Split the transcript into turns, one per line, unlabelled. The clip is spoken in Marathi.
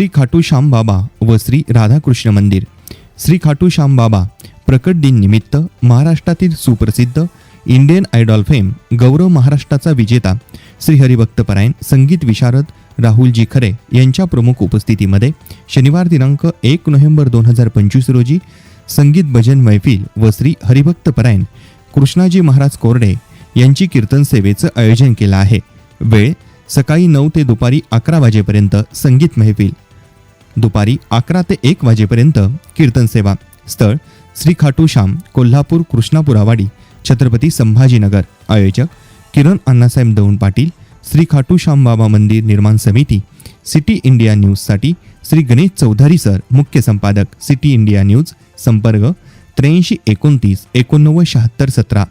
श्री खाटू श्याम बाबा व श्री राधाकृष्ण मंदिर. श्री खाटू श्याम बाबा प्रकट दिन निमित्त महाराष्ट्रातील सुप्रसिद्ध इंडियन आयडॉल फेम गौरव महाराष्ट्राचा विजेता श्री हरिभक्तपरायण संगीत विशारद राहुलजी खरे यांच्या प्रमुख उपस्थितीमध्ये शनिवार दिनांक एक नोव्हेंबर दोन हजार पंचवीस रोजी संगीत भजन मैफिल व श्री हरिभक्तपरायण कृष्णाजी महाराज कोरडे यांची कीर्तन सेवेचं आयोजन केलं आहे. वेळ सकाळी नऊ ते दुपारी अकरा वाजेपर्यंत संगीत मैफिल दुपारी अकरा ते एक वाजेपर्यंत कीर्तन सेवा. स्थळ श्री खाटू श्याम कोल्हापूर कृष्णापुरावाडी छत्रपती संभाजीनगर. आयोजक किरण अण्णासाहेब दौंड पाटील श्री खाटू श्याम बाबा मंदिर निर्माण समिती सिटी इंडिया न्यूजसाठी श्री गणेश चौधरी सर मुख्य संपादक सिटी इंडिया न्यूज संपर्क त्र्याऐंशी एकोणतीस एकोणनव्वद शहात्तर सतरा.